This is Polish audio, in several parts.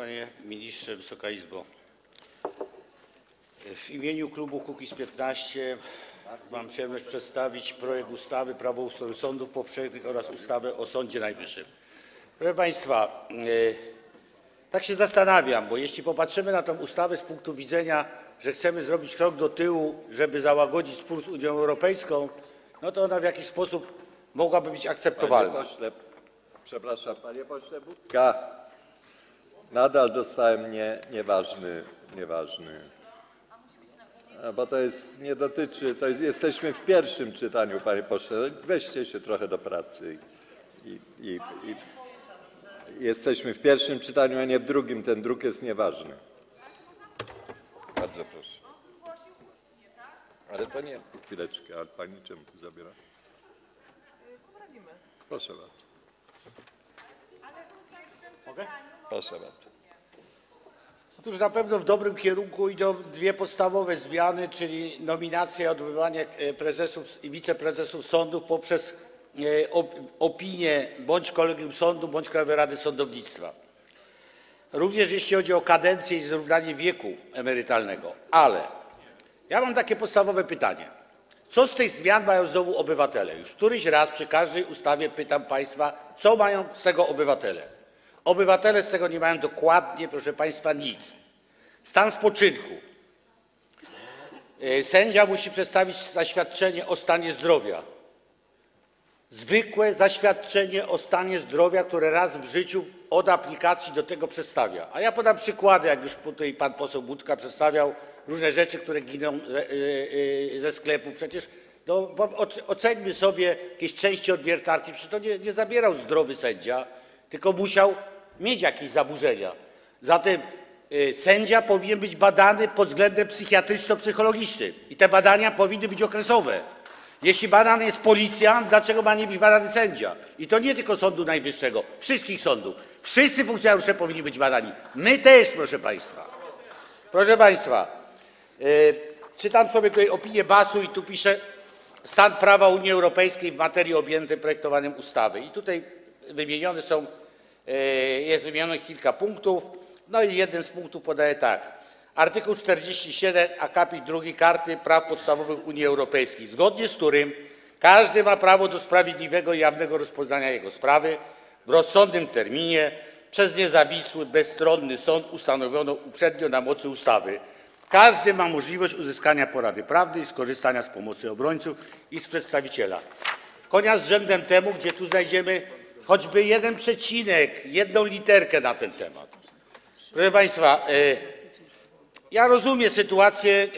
Panie Ministrze, Wysoka Izbo. W imieniu klubu Kukiz’15 mam przyjemność przedstawić projekt ustawy Prawo ustroju sądów powszechnych oraz ustawę o Sądzie Najwyższym. Proszę Państwa, e, tak się zastanawiam, bo jeśli popatrzymy na tę ustawę z punktu widzenia, że chcemy zrobić krok do tyłu, żeby załagodzić spór z Unią Europejską, no to ona w jakiś sposób mogłaby być Panie akceptowalna. pośle, przepraszam, panie pośle Budka, nadal dostałem nie, nieważny, nieważny. Bo to jest, nie dotyczy, to jest, jesteśmy w pierwszym czytaniu, panie pośle, weźcie się trochę do pracy. I, i, i, jesteśmy w pierwszym czytaniu, a nie w drugim, ten druk jest nieważny. Bardzo proszę. Ale to nie, chwileczkę, ale pani czemu zabiera? Proszę bardzo. Proszę bardzo. Otóż na pewno w dobrym kierunku idą dwie podstawowe zmiany, czyli nominacja i odwoływanie e, prezesów i wiceprezesów sądów poprzez e, op- opinię bądź kolegium sądu, bądź Krajowej Rady Sądownictwa. Również jeśli chodzi o kadencję i zrównanie wieku emerytalnego. Ale ja mam takie podstawowe pytanie. Co z tych zmian mają znowu obywatele? Już któryś raz przy każdej ustawie pytam Państwa, co mają z tego obywatele? Obywatele z tego nie mają dokładnie, proszę Państwa, nic. Stan spoczynku. E, Sędzia musi przedstawić zaświadczenie o stanie zdrowia. Zwykłe zaświadczenie o stanie zdrowia, które raz w życiu od aplikacji do tego przedstawia. A ja podam przykłady, jak już tutaj pan poseł Budka przedstawiał różne rzeczy, które giną ze, e, e, sklepu. Przecież no, oceńmy sobie jakieś części od wiertarki. Przecież to nie, nie zabierał zdrowy sędzia, tylko musiał mieć jakieś zaburzenia. Zatem e, sędzia powinien być badany pod względem psychiatryczno-psychologicznym i te badania powinny być okresowe. Jeśli badany jest policjant, dlaczego ma nie być badany sędzia? I to nie tylko Sądu Najwyższego, wszystkich sądów. Wszyscy funkcjonariusze powinni być badani. My też, proszę Państwa. Proszę Państwa, e, czytam sobie tutaj opinię BAS-u i tu pisze stan prawa Unii Europejskiej w materii objętej projektowaniem ustawy. I tutaj wymienione są, jest wymienionych kilka punktów. No i jeden z punktów podaje tak. Artykuł 47 akapit 2 Karty Praw Podstawowych Unii Europejskiej, zgodnie z którym każdy ma prawo do sprawiedliwego i jawnego rozpoznania jego sprawy w rozsądnym terminie przez niezawisły, bezstronny sąd ustanowiony uprzednio na mocy ustawy. Każdy ma możliwość uzyskania porady prawnej i skorzystania z pomocy obrońców i z przedstawiciela. Konia z rzędem temu, gdzie tu znajdziemy choćby jeden przecinek, jedną literkę na ten temat. Proszę Państwa, e, ja rozumiem sytuację,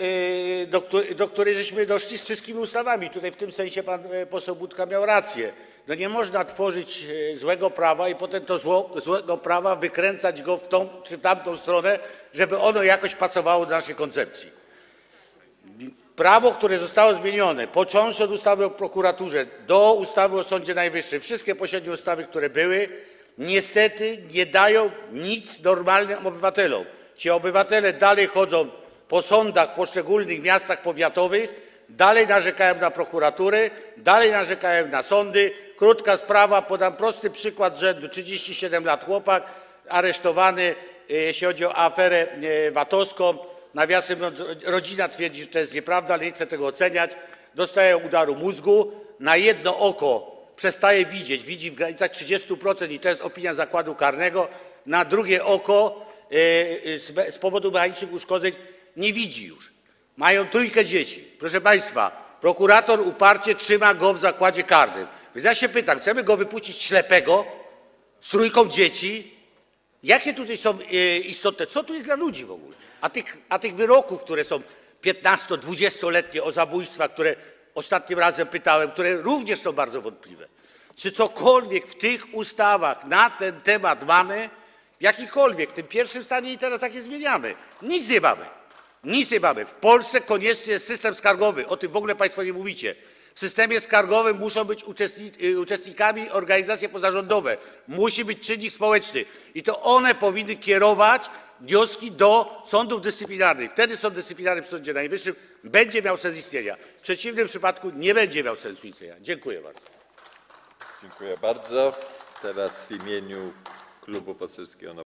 e, do, do której żeśmy doszli z wszystkimi ustawami. Tutaj w tym sensie pan e, poseł Budka miał rację. No nie można tworzyć złego prawa i potem to zło, złego prawa wykręcać go w tą czy w tamtą stronę, żeby ono jakoś pasowało do naszej koncepcji. Prawo, które zostało zmienione, począwszy od ustawy o prokuraturze do ustawy o Sądzie Najwyższym, wszystkie poprzednie ustawy, które były, niestety nie dają nic normalnym obywatelom. Ci obywatele dalej chodzą po sądach w poszczególnych miastach powiatowych, dalej narzekają na prokuraturę, dalej narzekają na sądy. Krótka sprawa, podam prosty przykład rzędu 37 lat chłopak, aresztowany, e, jeśli chodzi o aferę e, VAT-owską. Nawiasem mówiąc, rodzina twierdzi, że to jest nieprawda, ale nie chcę tego oceniać. Dostaje udaru mózgu, na jedno oko przestaje widzieć, widzi w granicach 30% i to jest opinia zakładu karnego, na drugie oko e, e, z powodu mechanicznych uszkodzeń nie widzi już. Mają trójkę dzieci. Proszę Państwa, prokurator uparcie trzyma go w zakładzie karnym. Więc ja się pytam, chcemy go wypuścić ślepego z trójką dzieci? Jakie tutaj są e, istotne, co tu jest dla ludzi w ogóle? A tych, a tych wyroków, które są 15-20-letnie o zabójstwa, które ostatnim razem pytałem, które również są bardzo wątpliwe. Czy cokolwiek w tych ustawach na ten temat mamy? Jakikolwiek, w tym pierwszym stanie i teraz jak je zmieniamy? Nic nie mamy. Nic nie mamy. W Polsce konieczny jest system skargowy. O tym w ogóle Państwo nie mówicie. W systemie skargowym muszą być y, uczestnikami organizacje pozarządowe. Musi być czynnik społeczny. I to one powinny kierować wnioski do sądów dyscyplinarnych. Wtedy sąd dyscyplinarny w Sądzie Najwyższym będzie miał sens istnienia. W przeciwnym przypadku nie będzie miał sensu istnienia. Dziękuję bardzo. Dziękuję bardzo. Teraz w imieniu Klubu Poselskiego